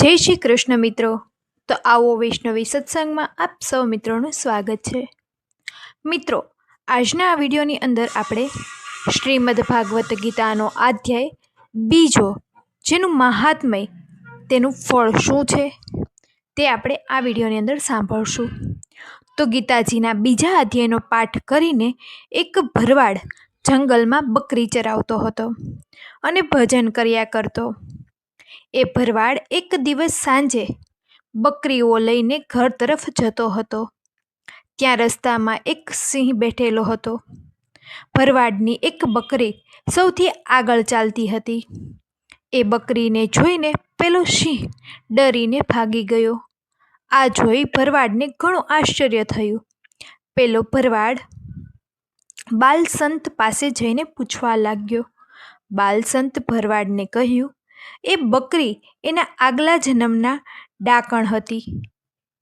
જય શ્રી કૃષ્ણ મિત્રો. તો આવો વૈષ્ણવી સત્સંગમાં આપ સૌ મિત્રોનું સ્વાગત છે. મિત્રો, આજના આ વિડીયોની અંદર આપણે શ્રીમદ ભાગવત ગીતાનો અધ્યાય બીજો, જેનું મહાત્મય તેનું ફળ શું છે, તે આપણે આ વિડીયોની અંદર સાંભળશું. તો ગીતાજીના બીજા અધ્યાયનો પાઠ કરીને એક ભરવાડ જંગલમાં બકરી ચરાવતો હતો અને ભજન કર્યા કરતો. એ ભરવાડ એક દિવસ સાંજે બકરીઓ લઈને ઘર તરફ જતો હતો. ત્યાં રસ્તામાં એક સિંહ બેઠેલો હતો. ભરવાડની એક બકરી સૌથી આગળ ચાલતી હતી. એ બકરીને જોઈને પેલો સિંહ ડરીને ભાગી ગયો. આ જોઈ ભરવાડને ઘણું આશ્ચર્ય થયું. પેલો ભરવાડ બાલસંત પાસે જઈને પૂછવા લાગ્યો. બાલસંત ભરવાડને કહ્યું એ બકરી એના આગલા જન્મના ડાકણ હતી.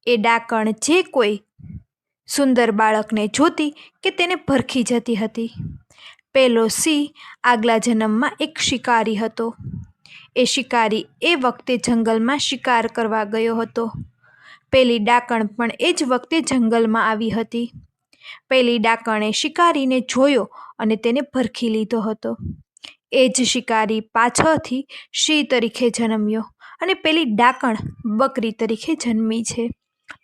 એ ડાકણ જે કોઈ સુંદર બાળકને જોતી કે તેને ભરખી જતી હતી. પેલો સિંહ આગલા જન્મમાં એક શિકારી હતો. એ શિકારી એ વખતે જંગલમાં શિકાર કરવા ગયો હતો. પેલી ડાકણ પણ એ જ વખતે જંગલમાં આવી હતી. પેલી ડાકણે શિકારીને જોયો અને તેને ભરખી લીધો હતો. એ જ શિકારી પાછળથી સિંહ તરીકે જન્મ્યો અને પેલી ડાકણ બકરી તરીકે જન્મી છે.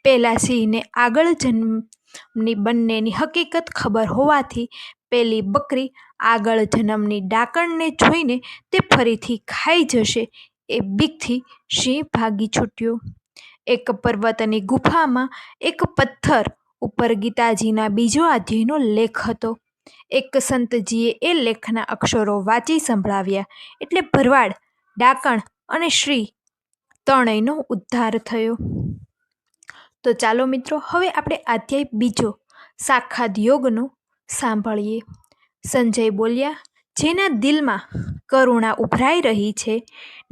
પહેલાં સિંહને આગળ જન્મની બંનેની હકીકત ખબર હોવાથી પેલી બકરી આગળ જન્મની ડાકણને જોઈને તે ફરીથી ખાઈ જશે એ બીકથી સિંહ ભાગી છૂટ્યો. એક પર્વતની ગુફામાં એક પથ્થર ઉપર ગીતાજીના બીજો અધ્યાયનો લેખ હતો. એક સંતજીએ એ લેખના અક્ષરો વાંચી સંભળાવ્યા એટલે ભરવાડ, ડાકણ અને શ્રી ત્રણેયનો ઉદ્ધાર થયો. તો ચાલો મિત્રો, હવે આપણે અધ્યાય બીજો સાક્ષાત યોગનો સાંભળીએ. સંજય બોલ્યા, જેના દિલમાં કરુણા ઉભરાઈ રહી છે,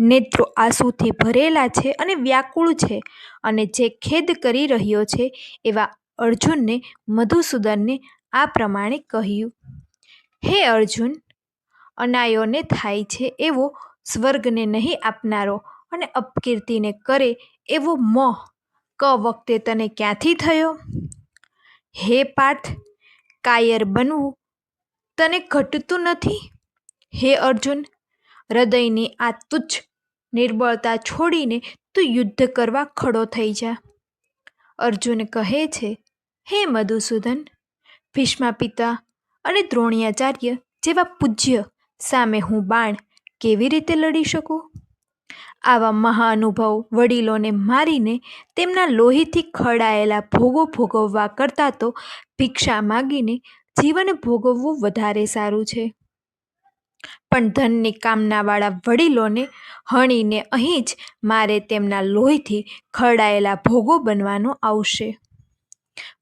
નેત્રો આંસુથી ભરેલા છે અને વ્યાકુળ છે અને જે ખેદ કરી રહ્યો છે એવા અર્જુનને મધુસૂદનને આ પ્રમાણે કહ્યું, હે અર્જુન, અનાયોને થાય છે એવો સ્વર્ગને નહીં આપનારો અને અપકીર્તિને કરે એવો મોહ ક વખતે તને ક્યાંથી થયો? હે પાર્થ, કાયર બનવું તને ઘટતું નથી? હે અર્જુન, હૃદયની આ તુચ્છ નિર્બળતા છોડીને તું યુદ્ધ કરવા ખડો થઈ જા. અર્જુન કહે છે, હે મધુસૂદન ભીષ્મા પિતા અને દ્રોણિયાચાર્ય જેવા પૂજ્ય સામે હું બાણ કેવી રીતે લડી શકું? આવા મહાનુભવ વડીલોને મારીને તેમના લોહીથી ખડાયેલા ભોગો ભોગવવા કરતાં તો ભિક્ષા માગીને જીવન ભોગવવું વધારે સારું છે. પણ ધનની કામનાવાળા વડીલોને હણીને અહીં જ મારે તેમના લોહીથી ખડાયેલા ભોગો બનવાનો આવશે.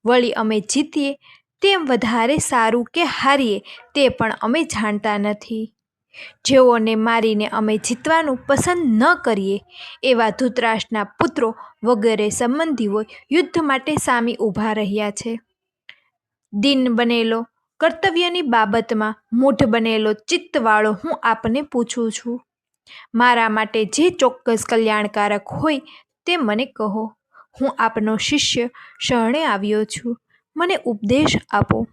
વળી અમે જીતીએ તેમ વધારે સારું કે હારીએ તે પણ અમે જાણતા નથી. જેઓને મારીને અમે જીતવાનું પસંદ ન કરીએ, એવા ધૃતરાષ્ટ્રના પુત્રો વગેરે સંબંધીઓ યુદ્ધ માટે સામી ઊભા રહ્યા છે. દિન બનેલો કર્તવ્યની બાબતમાં મૂઢ બનેલો ચિત્તવાળો હું આપને પૂછું છું. મારા માટે જે ચોક્કસ કલ્યાણકારક હોય તે મને કહો. હું આપનો શિષ્ય શરણે આવ્યો છું. મને ઉપદેશ આપો.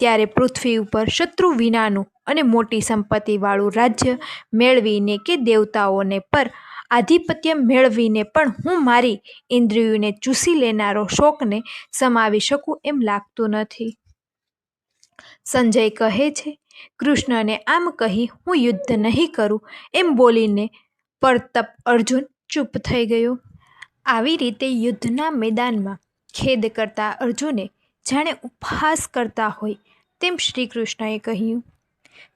ત્યારે પૃથ્વી ઉપર શત્રુ વિનાનું અને મોટી સંપત્તિવાળું રાજ્ય મેળવીને કે દેવતાઓને પર આધિપત્ય મેળવીને પણ હું મારી ઇન્દ્રિયોને ચૂસી લેનારો શોકને સમાવી શકું એમ લાગતું નથી. સંજય કહે છે, કૃષ્ણને આમ કહી હું યુદ્ધ નહીં કરું એમ બોલીને પરતપ અર્જુન ચૂપ થઈ ગયો. આવી રીતે યુદ્ધના મેદાનમાં ખેદ કરતા અર્જુને જાણે ઉપહાસ કરતા હોય તેમ શ્રી કૃષ્ણએ કહ્યું,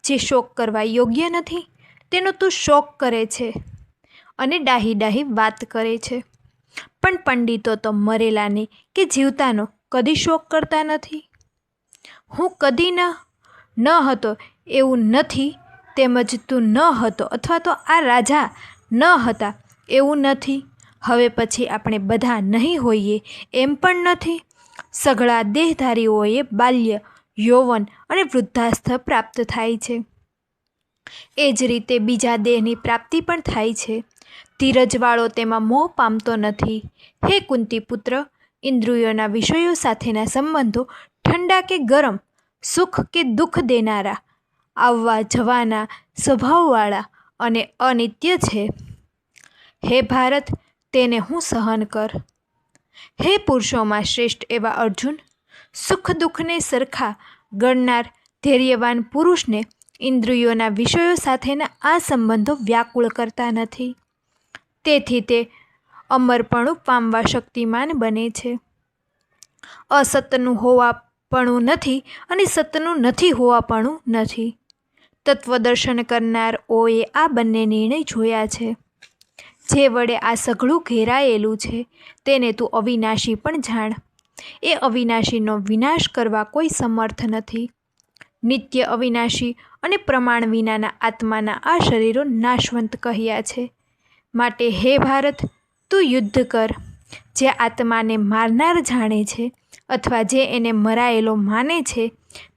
જે શોક કરવા યોગ્ય નથી, તેનો તું શોક કરે છે અને ડાહી ડાહી વાત કરે છે. પણ પંડિતો તો મરેલાને કે જીવતાનો કદી શોક કરતા નથી. હું કદી ન ન હતો એવું નથી તેમજ તું ન હતો અથવા તો આ રાજા ન હતા એવું નથી. હવે પછી આપણે બધા નહીં હોઈએ એમ પણ નથી. સઘળા દેહધારીઓએ બાલ્ય, યૌવન અને વૃદ્ધાસ્થ પ્રાપ્ત થાય છે. એ જ રીતે બીજા દેહની પ્રાપ્તિ પણ થાય છે. ધીરજવાળો તેમાં મોહ પામતો નથી. હે કુંતી પુત્ર ઇન્દ્રિયોના વિષયો સાથેના સંબંધો ઠંડા કે ગરમ, સુખ કે દુઃખ દેનારા, આવવા જવાના સ્વભાવવાળા અને અનિત્ય છે. હે ભારત તેને હું સહન કર. હે પુરુષોમાં શ્રેષ્ઠ એવા અર્જુન, સુખ દુઃખને સરખા ગણનાર ધૈર્યવાન પુરુષને ઇન્દ્રિયોના વિષયો સાથેના આ સંબંધો વ્યાકુળ કરતા નથી. તેથી તે અમરપણું પામવા શક્તિમાન બને છે. અસતનું હોવાપણું નથી અને સતનું નથી હોવાપણું નથી. તત્વદર્શન કરનારઓએ આ બંને નિર્ણય જોયા છે. જે વડે આ સઘળું ઘેરાયેલું છે, તેને તું અવિનાશી પણ જાણ. એ અવિનાશીનો વિનાશ કરવા કોઈ સમર્થ નથી. નિત્ય અવિનાશી અને પ્રમાણ વિનાના આત્માના આ શરીરો નાશવંત કહ્યા છે. માટે હે ભારત, તું યુદ્ધ કર. જે આત્માને મારનાર જાણે છે અથવા જે એને મરાયેલો માને છે,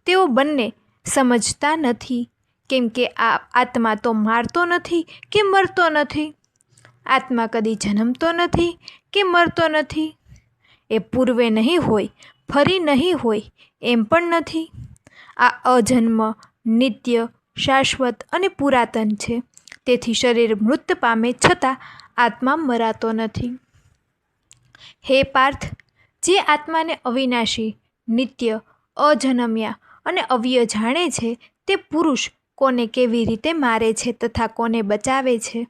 તેઓ બંને સમજતા નથી. કેમ કે આ આત્મા તો મારતો નથી કે મરતો નથી? આત્મા કદી જન્મતો નથી કે મરતો નથી. એ પૂર્વે નહીં હોય, ફરી નહીં હોય, એમ પણ નથી. આ અજન્મ, નિત્ય, શાશ્વત અને પુરાતન છે. તેથી શરીર મૃત પામે છતાં આત્મા મરાતો નથી. હે પાર્થ, જે આત્માને અવિનાશી, નિત્ય, અજનમ્યા અને અવ્ય જાણે છે, તે પુરુષ કોને કેવી રીતે મારે છે તથા કોને બચાવે છે?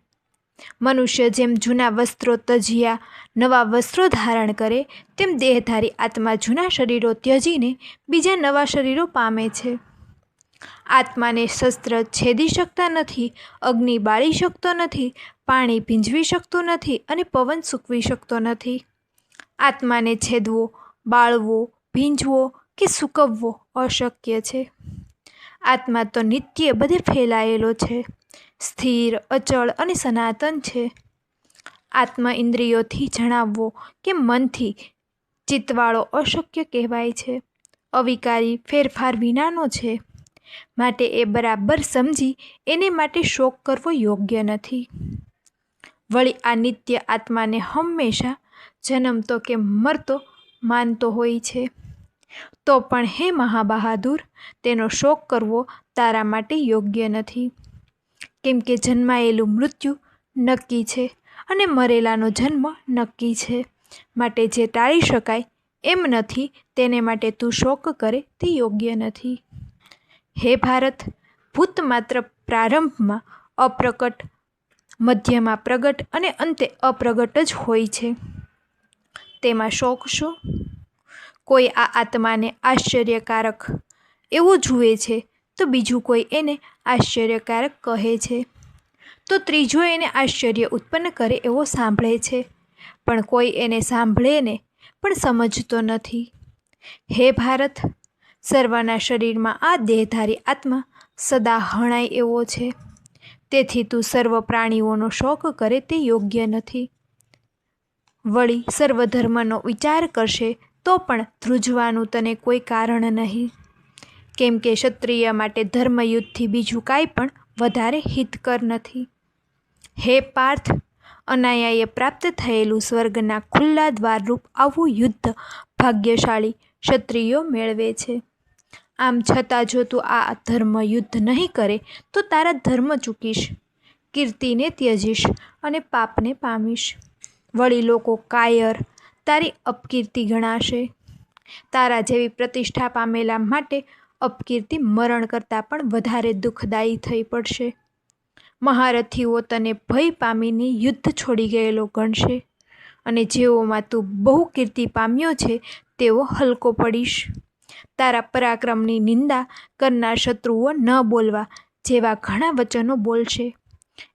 મનુષ્ય જેમ જૂના વસ્ત્રો તજ્યા, નવા વસ્ત્રો ધારણ કરે, તેમ દેહધારી આત્મા જૂના શરીરો ત્યજીને બીજા નવા શરીરો પામે છે. આત્માને શસ્ત્ર છેદી શકતા નથી, અગ્નિ બાળી શકતો નથી, પાણી ભીંજવી શકતું નથી અને પવન સૂકવી શકતો નથી. આત્માને છેદવો, બાળવો, ભીંજવો કે સૂકવવો અશક્ય છે. આત્મા તો નિત્ય બધે ફેલાયેલો છે. સ્થિર, અચળ અને સનાતન છે. આત્મ ઇન્દ્રિયોથી જણાવવો કે મનથી ચિત્તવાળો અશક્ય કહેવાય છે. અવિકારી ફેરફાર વિનાનો છે. માટે એ બરાબર સમજી એને માટે શોક કરવો યોગ્ય નથી. વળી આ નિત્ય આત્માને હંમેશા જન્મતો કે મરતો માનતો હોય છે. તો પણ હે મહાબહાદુર, તેનો શોક કરવો તારા માટે યોગ્ય નથી. કેમ કે જન્માયેલું મૃત્યુ નક્કી છે અને મરેલાનો જન્મ નક્કી છે. માટે જે ટાળી શકાય એમ નથી, તેને માટે તું શોક કરે તે યોગ્ય નથી. હે ભારત ભૂત માત્ર પ્રારંભમાં અપ્રકટ, મધ્યમાં પ્રગટ અને અંતે અપ્રગટ જ હોય છે. તેમાં શોક શું? કોઈ આ આત્માને આશ્ચર્યકારક એવું જુએ છે તો બીજું કોઈ એને આશ્ચર્યકારક કહે છે. તો ત્રીજો એને આશ્ચર્ય ઉત્પન્ન કરે એવો સાંભળે છે. પણ કોઈ એને સાંભળેને પણ સમજતો નથી. હે ભારત, સર્વના શરીરમાં આ દેહધારી આત્મા સદા હણાય એવો છે. તેથી તું સર્વ પ્રાણીઓનો શોક કરે તે યોગ્ય નથી. વળી સર્વધર્મનો વિચાર કરશે તો પણ ધ્રુજવાનું તને કોઈ કારણ નહીં. કેમ કે ક્ષત્રિય માટે ધર્મયુદ્ધથી બીજું કાંઈ પણ વધારે હિતકર નથી. હે પાર્થ અનાયાએ પ્રાપ્ત થયેલું સ્વર્ગના ખુલ્લા દ્વારરૂપ આવું યુદ્ધ ભાગ્યશાળી ક્ષત્રિયો મેળવે છે. આમ છતાં જો તું આ ધર્મ યુદ્ધ નહીં કરે, તો તારા ધર્મ ચૂકીશ, કીર્તિને ત્યજીશ અને પાપને પામીશ. વળી લોકો કાયર તારી અપકીર્તિ ગણાશે. તારા જેવી પ્રતિષ્ઠા પામેલા માટે અપકીર્તિ મરણ કરતાં પણ વધારે દુઃખદાયી થઈ પડશે. મહારથીઓ તને ભય પામીને યુદ્ધ છોડી ગયેલો ગણશે અને જેઓમાં તું બહુ કીર્તિ પામ્યો છે, તેઓ હલકો પડીશ. તારા પરાક્રમની નિંદા કરનાર શત્રુઓ ન બોલવા જેવા ઘણા વચનો બોલશે.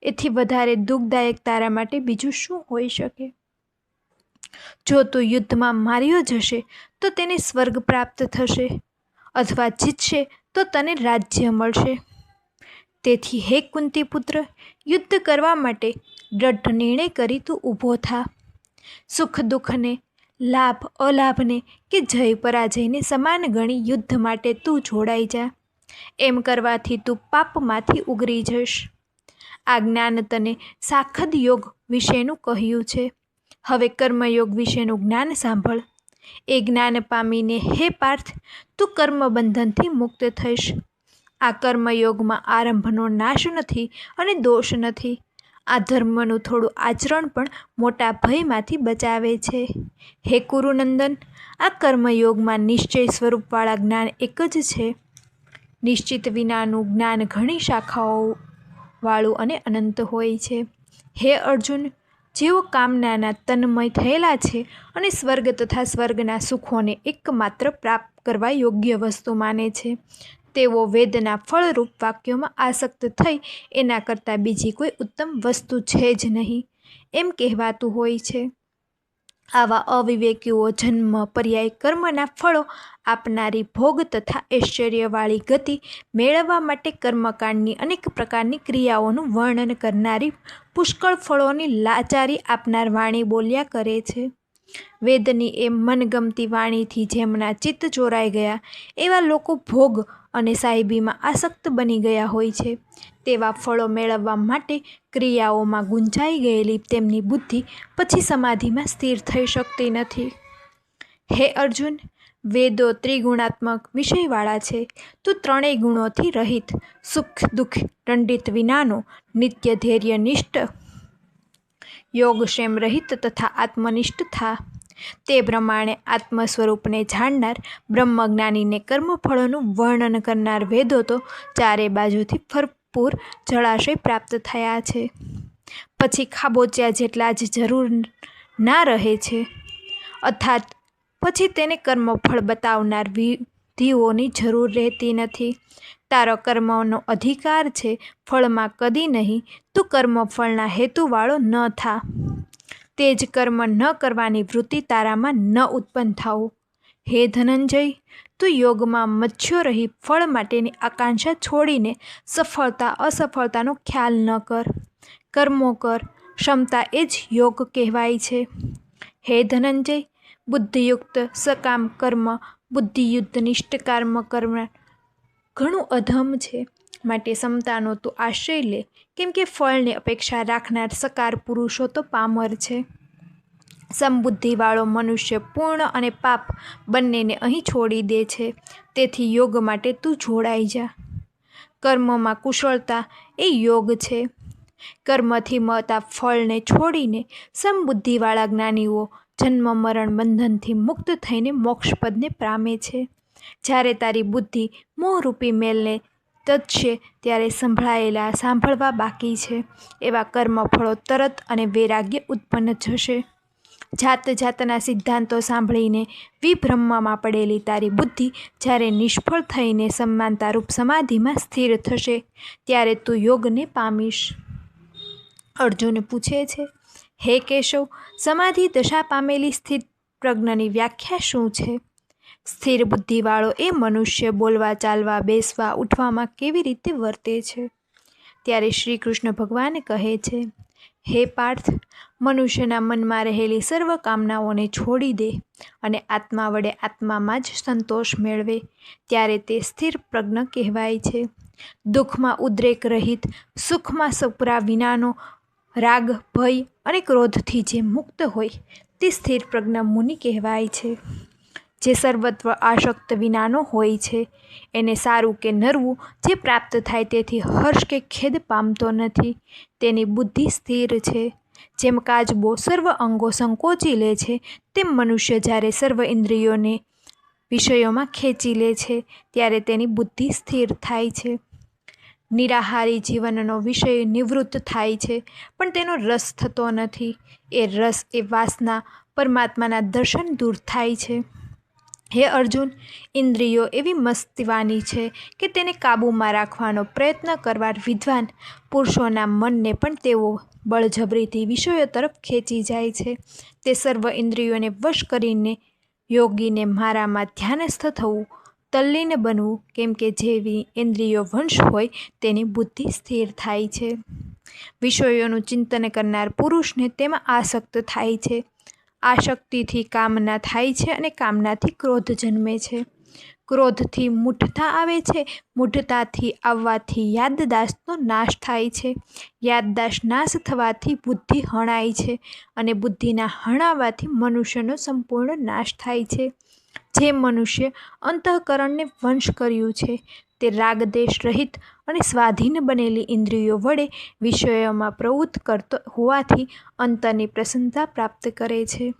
એથી વધારે દુઃખદાયક તારા માટે બીજું શું હોઈ શકે? જો તું યુદ્ધમાં માર્યો જશે, તો તેને સ્વર્ગ પ્રાપ્ત થશે. અથવા જીતશે, તો તને રાજ્ય મળશે. તેથી હે કુંતી પુત્ર યુદ્ધ કરવા માટે દ્રઢ નિર્ણય કરી તું ઊભો થા. સુખ દુઃખને, લાભ, અલાભને કે જય પરાજયને સમાન ગણી યુદ્ધ માટે તું જોડાઈ જા. એમ કરવાથી તું પાપમાંથી ઉગરી જઈશ. આ જ્ઞાન તને સાખદ યોગ વિશેનું કહ્યું છે. હવે કર્મયોગ વિશેનું જ્ઞાન સાંભળ. એ જ્ઞાન પામીને, હે પાર્થ, તું કર્મબંધનથી મુક્ત થઈશ. આ કર્મયોગમાં આરંભનો નાશ નથી અને દોષ નથી. આ ધર્મનું થોડું આચરણ પણ મોટા ભયમાંથી બચાવે છે. હે કુરુનંદન, આ કર્મયોગમાં નિશ્ચય સ્વરૂપવાળા જ્ઞાન એક જ છે. નિશ્ચિત વિનાનું જ્ઞાન ઘણી શાખાઓ વાળું અને અનંત હોય છે. હે અર્જુન જેઓ કામનાના તન્મય થયેલા છે અને સ્વર્ગ તથા સ્વર્ગના સુખોને એકમાત્ર પ્રાપ્ત કરવા યોગ્ય વસ્તુ માને છે. તેઓ વેદના ફળરૂપ વાક્યોમાં આસક્ત થઈ એના કરતાં બીજી કોઈ ઉત્તમ વસ્તુ છે જ નહીં, એમ કહેવાતું હોય છે. આવા અવિવેકીઓ જન્મ, પર્યાય, કર્મના ફળો આપનારી ભોગ તથા ઐશ્વર્યવાળી ગતિ મેળવવા માટે કર્મકાંડની અનેક પ્રકારની ક્રિયાઓનું વર્ણન કરનારી પુષ્કળ ફળોની લાચારી આપનાર વાણી બોલ્યા કરે છે. વેદની એ મનગમતી વાણીથી જેમના ચિત્ત ચોરાઈ ગયા, એવા લોકો ભોગ અને સાહેબીમાં આસક્ત બની ગયા હોય છે. તેવા ફળો મેળવવા માટે ક્રિયાઓમાં ગુંજાઈ ગયેલી તેમની બુદ્ધિ પછી સમાધિમાં સ્થિર થઈ શકતી નથી. હે અર્જુન વેદો ત્રિગુણાત્મક વિષયવાળા છે, તું ત્રણેય ગુણોથી રહિત, સુખ, દુઃખ, દંડિત વિનાનો નિત્ય ધૈર્ય નિષ્ઠ યોગક્ષેમ રહિત તથા આત્મનિષ્ઠ થા તે પ્રમાણે આત્મ સ્વરૂપને જાણનાર બ્રહ્મજ્ઞાનીને કર્મફળોનું વર્ણન કરનાર વેદો તો ચારે બાજુથી ભરપૂર જળાશય પ્રાપ્ત થયા છે. પછી ખાબોચ્યા જેટલા જ જરૂર ના રહે છે. અર્થાત પછી તેને કર્મફળ બતાવનાર વિધિઓની જરૂર રહેતી નથી. તારો કર્મનો અધિકાર છે, ફળમાં કદી નહીં, તું કર્મફળના હેતુવાળો ન થા. તે જ કર્મ ન કરવાની વૃત્તિ તારામાં ન ઉત્પન્ન થાઓ હે ધનંજય, તું યોગમાં મચ્છ્યો રહી ફળ માટેની આકાંક્ષા છોડીને સફળતા, અસફળતાનો ખ્યાલ ન કર. કર્મો કર, ક્ષમતા એ જ યોગ કહેવાય છે. હે ધનંજય બુદ્ધિયુક્ત, સકામ કર્મ, બુદ્ધિયુદ્ધ, નિષ્ઠ કર્મ ઘણું અધમ છે. માટે સમતાનો તું આશ્રય લે. કેમ કે ફળની અપેક્ષા રાખનાર સકાર પુરુષો તો પામર છે. સમબુદ્ધિવાળો મનુષ્ય પૂર્ણ અને પાપ બંનેને અહીં છોડી દે છે. તેથી યોગ માટે તું જોડાઈ જા. કર્મમાં કુશળતા એ યોગ છે. કર્મથી મળતા ફળને છોડીને સમબુદ્ધિવાળા જ્ઞાનીઓ જન્મ, મરણ, બંધનથી મુક્ત થઈને મોક્ષપદને પામે છે. જ્યારે તારી બુદ્ધિ મોહરૂપી મેલને તજશે ત્યારે સંભળાયેલા સાંભળવા બાકી છે. એવા કર્મફળો તરત અને વૈરાગ્ય ઉત્પન્ન થશે. જાત જાતના સિદ્ધાંતો સાંભળીને વિભ્રમમાં પડેલી તારી બુદ્ધિ જ્યારે નિષ્ફળ થઈને સમાનતારૂપ સમાધિમાં સ્થિર થશે, ત્યારે તું યોગને પામીશ. અર્જુન પૂછે છે હે કેશવ, સમાધિ દશા પામેલી સ્થિર પ્રજ્ઞની વ્યાખ્યા શું છે? સ્થિર બુદ્ધિવાળો એ મનુષ્ય બોલવા, ચાલવા, બેસવા, ઉઠવામાં કેવી રીતે વર્તે છે? ત્યારે શ્રી કૃષ્ણ ભગવાન કહે છે, હે પાર્થ, મનુષ્યના મનમાં રહેલી સર્વ કામનાઓને છોડી દે અને આત્મા વડે આત્મામાં જ સંતોષ મેળવે. ત્યારે તે સ્થિર પ્રજ્ઞ કહેવાય છે. દુઃખમાં ઉદ્રેક રહિત, સુખમાં સપરા વિનાનો રાગ, ભય અને ક્રોધથી જે મુક્ત હોય તે સ્થિર પ્રજ્ઞ મુનિ કહેવાય છે. જે સર્વત્વ આશક્ત વિનાનો હોય છે, એને સારું કે નરવું જે પ્રાપ્ત થાય તેથી હર્ષ કે ખેદ પામતો નથી. તેની બુદ્ધિ સ્થિર છે. જેમ કાચબો સર્વ અંગો સંકોચી લે છે, તેમ મનુષ્ય જ્યારે સર્વ ઇન્દ્રિયોને વિષયોમાં ખેંચી લે છે, ત્યારે તેની બુદ્ધિ સ્થિર થાય છે. નિરાહારી જીવનનો વિષય નિવૃત્ત થાય છે, પણ તેનો રસ થતો નથી. એ રસ, એ વાસના પરમાત્માના દર્શન દૂર થાય છે. હે અર્જુન, ઇન્દ્રિયો એવી મસ્તીવાની છે કે તેને કાબૂમાં રાખવાનો પ્રયત્ન કરવા વિદ્વાન પુરુષોના મનને પણ તેઓ બળજબરીથી વિષયો તરફ ખેંચી જાય છે. તે સર્વ ઇન્દ્રિયોને વશ કરીને યોગીને મારામાં ધ્યાનસ્થ થવું તલ્લીન બનવું, કેમ કે જેવી ઇન્દ્રિયો વંશ હોય તેની બુદ્ધિ સ્થિર થાય છે. વિષયોનું ચિંતન કરનાર પુરુષને તેમાં આસક્ત થાય છે. આશક્તિથી કામના થાય છે અને કામનાથી ક્રોધ જન્મે છે. ક્રોધથી મૂઢતા આવે છે, મૂઢતાથી આવવાથી યાદદાસ્તનો નાશ થાય છે. યાદદાસ નાશ થવાથી બુદ્ધિ હણાય છે અને બુદ્ધિના હણાવાથી મનુષ્યનો સંપૂર્ણ નાશ થાય છે. જે મનુષ્ય અંતઃકરણને વંશ કર્યું છે, તે રાગદેશ રહિત અને સ્વાધીન બનેલી ઇન્દ્રિયો વડે વિષયોમાં પ્રવૃત્ત કરતો હોવાથી અંતરની પ્રશંસા પ્રાપ્ત કરે છે.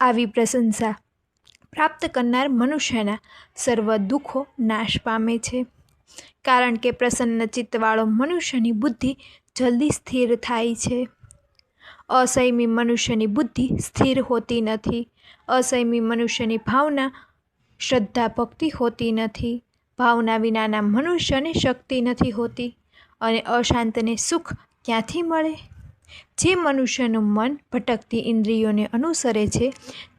આવી પ્રશંસા પ્રાપ્ત કરનાર મનુષ્યના સર્વ દુઃખો નાશ પામે છે. કારણ કે પ્રસન્ન ચિત્તવાળો મનુષ્યની બુદ્ધિ જલ્દી સ્થિર થાય છે. અસંયમી મનુષ્યની બુદ્ધિ સ્થિર હોતી નથી. અસંયમી મનુષ્યની ભાવના, શ્રદ્ધા ભક્તિ હોતી નથી, ભાવના વિનાના મનુષ્યને શક્તિ નથી હોતી અને અશાંતને સુખ ક્યાંથી મળે? જે મનુષ્યનું મન ભટકતી ઇન્દ્રિયોને અનુસરે છે,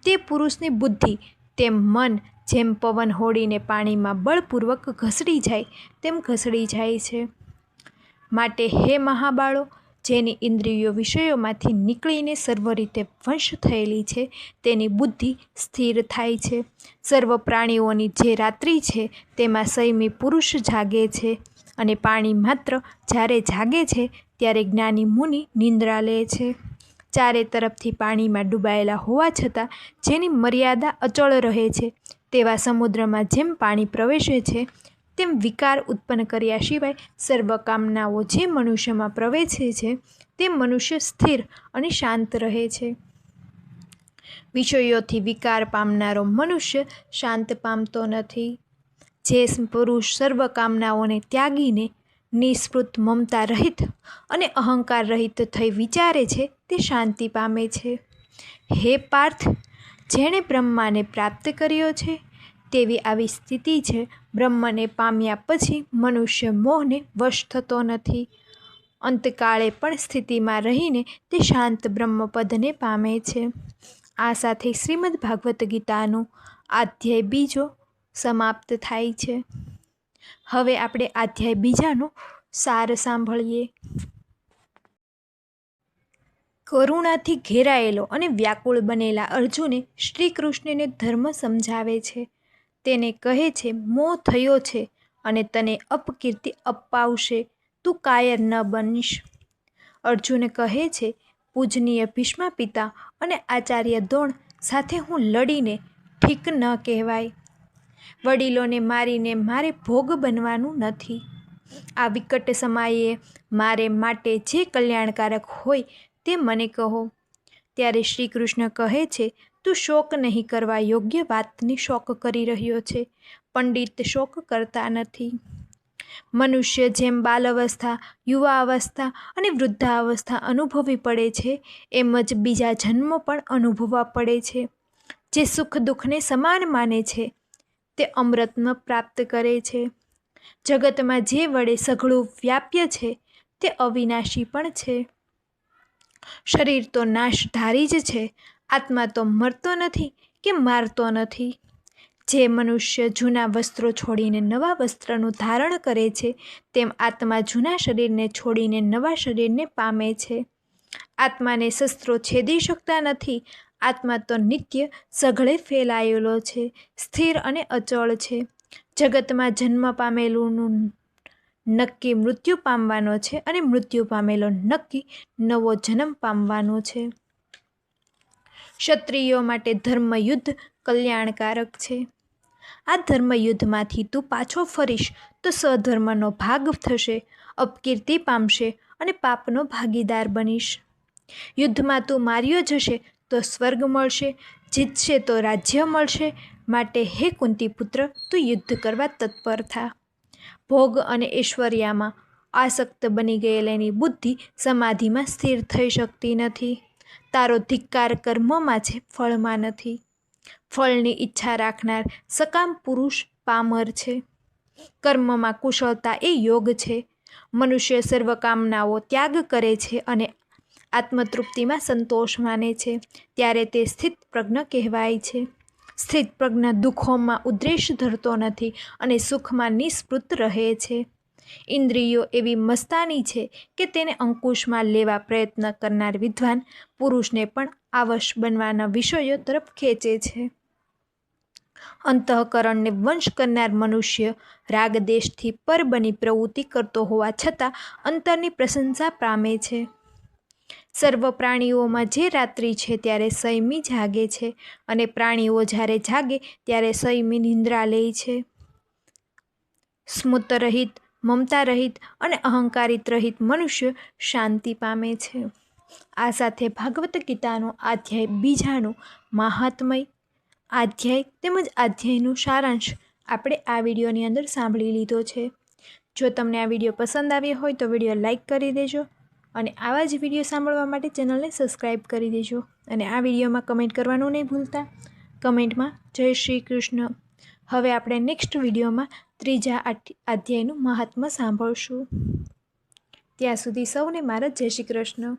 તે પુરુષની બુદ્ધિ, તેમ મન જેમ પવન હોડીને પાણીમાં બળપૂર્વક ઘસડી જાય, તેમ ઘસડી જાય છે. માટે હે મહાબાળો જેની ઇન્દ્રિયો વિષયોમાંથી નીકળીને સર્વ રીતે વંશ થયેલી છે, તેની બુદ્ધિ સ્થિર થાય છે. સર્વ પ્રાણીઓની જે રાત્રિ છે, તેમાં સૈમી પુરુષ જાગે છે અને પાણી માત્ર જ્યારે જાગે છે, ત્યારે જ્ઞાની મુનિ નિંદ્રા લે છે. ચારે તરફથી પાણીમાં ડૂબાયેલા હોવા છતાં જેની મર્યાદા અચળ રહે છે, તેવા સમુદ્રમાં જેમ પાણી પ્રવેશે છે તેમ વિકાર ઉત્પન્ન કર્યા સિવાય સર્વ કામનાઓ જે મનુષ્યમાં પ્રવેશે છે, તે મનુષ્ય સ્થિર અને શાંત રહે છે. વિષયોથી વિકાર પામનારો મનુષ્ય શાંત પામતો નથી. જે પુરુષ સર્વ કામનાઓને ત્યાગીને નિસ્પૃત મમતા રહિત અને અહંકાર રહિત થઈ વિચારે છે, તે શાંતિ પામે છે. હે પાર્થ, જેણે બ્રહ્માને પ્રાપ્ત કર્યો છે તેવી આવી સ્થિતિ છે. બ્રહ્મને પામ્યા પછી મનુષ્ય મોહને વશ થતો નથી. અંતકાળે પણ સ્થિતિમાં રહીને તે શાંત બ્રહ્મપદને પામે છે. આ સાથે શ્રીમદ્ ભાગવત ગીતાનું અધ્યાય બીજો સમાપ્ત થાય છે. હવે આપણે અધ્યાય બીજાનો સાર સાંભળીએ. કરુણાથી ઘેરાયેલો અને વ્યાકુળ બનેલા અર્જુને શ્રી કૃષ્ણને ધર્મ સમજાવે છે. તેને કહે છે મોહ થયો છે અને તને અપકીર્તિ અપાવશે. તું કાયર ન બનીશ. અર્જુન કહે છે, પૂજનીય ભીષ્મા પિતા અને આચાર્ય દ્રોણ સાથે હું લડીને ઠીક ન કહેવાય. વડીલોને મારીને મારે ભોગ બનવાનું નથી. આ વિકટ સમયે મારે માટે જે કલ્યાણકારક હોય તે મને કહો. ત્યારે શ્રી કૃષ્ણ કહે છે તું શોક નહીં કરવા યોગ્ય વાતની શોક કરી રહ્યો છે. પંડિત શોક કરતા નથી. મનુષ્ય જેમ બાલ અવસ્થા યુવા અવસ્થા અને વૃદ્ધાવસ્થા અનુભવવી પડે છે, એમ જ બીજા જન્મો પણ અનુભવવા પડે છે. જે સુખ દુઃખને સમાન માને છે, તે અમૃતન પ્રાપ્ત કરે છે. જગતમાં જે વડે સઘળું વ્યાપ્ય છે, તે અવિનાશી પણ છે. શરીર તો નાશ ધારી જ છે આત્મા તો મરતો નથી કે મારતો નથી. જે મનુષ્ય જૂના વસ્ત્રો છોડીને નવા વસ્ત્રનું ધારણ કરે છે, તેમ આત્મા જૂના શરીરને છોડીને નવા શરીરને પામે છે. આત્માને શસ્ત્રો છેદી શકતા નથી. આત્મા તો નિત્ય સઘળે ફેલાયેલો છે, સ્થિર અને અચળ છે. જગતમાં જન્મ પામેલુંનું નક્કી મૃત્યુ પામવાનો છે અને મૃત્યુ પામેલો નક્કી નવો જન્મ પામવાનો છે. ક્ષત્રિયો માટે ધર્મયુદ્ધ કલ્યાણકારક છે. આ ધર્મયુદ્ધમાંથી તું પાછો ફરીશ તો સધર્મનો ભાગ થશે, અપકીર્તિ પામશે અને પાપનો ભાગીદાર બનીશ. યુદ્ધમાં તું માર્યો જશે તો સ્વર્ગ મળશે, જીતશે તો રાજ્ય મળશે. માટે હે કુંતીપુત્ર, તું યુદ્ધ કરવા તત્પર થા. ભોગ અને ઐશ્વર્યામાં આસક્ત બની ગયેલાની બુદ્ધિ સમાધિમાં સ્થિર થઈ શકતી નથી. તારો ધિક્કાર કર્મમાં છે, ફળમાં નથી. ફળની ઈચ્છા રાખનાર સકામ પુરુષ પામર છે. કર્મમાં કુશળતા એ યોગ છે. મનુષ્ય સર્વકામનાઓ ત્યાગ કરે છે અને આત્મતૃપ્તિમાં સંતોષ માને છે. ત્યારે તે સ્થિત પ્રજ્ઞ કહેવાય છે. સ્થિત પ્રજ્ઞ દુઃખોમાં ઉદ્દેશ ધરતો નથી અને સુખમાં નિસ્પૃત રહે છે. ઇન્દ્રિયો એવી મસ્તાની છે કે તેને અંકુશમાં લેવા પ્રયત્ન કરનાર વિદ્વાન પુરુષને પણ આવશ બનવાના વિષયો તરફ ખેંચે છે. અંતઃકરણને વંશ કરનાર મનુષ્ય રાગદેશથી પર બની પ્રવૃત્તિ કરતો હોવા છતાં અંતરની પ્રશંસા પામે છે. સર્વ પ્રાણીઓમાં જે રાત્રિ છે ત્યારે સૈમી જાગે છે અને પ્રાણીઓ જ્યારે જાગે ત્યારે સૈમી નિંદ્રા લે છે. સ્મૃત રહિત મમતા રહિત અને અહંકારિત રહિત મનુષ્ય શાંતિ પામે છે. આ સાથે ભાગવત ગીતાનો અધ્યાય બીજાનું મહાત્મય અધ્યાય તેમજ અધ્યાયનું સારાંશ આપણે આ વિડીયોની અંદર સાંભળી લીધો છે. જો તમને આ વીડિયો પસંદ આવ્યો હોય તો વીડિયો લાઇક કરી દેજો અને આવા જ વીડિયો સાંભળવા માટે ચેનલને સબસ્ક્રાઈબ કરી દેજો અને આ વિડીયોમાં કમેન્ટ કરવાનું નહીં ભૂલતા. કમેન્ટમાં જય શ્રી કૃષ્ણ. હવે આપણે નેક્સ્ટ વિડીયોમાં ત્રીજા અધ્યાયનું મહાત્મા સાંભળશું. ત્યાં સુધી સૌને મારા જય શ્રી કૃષ્ણ.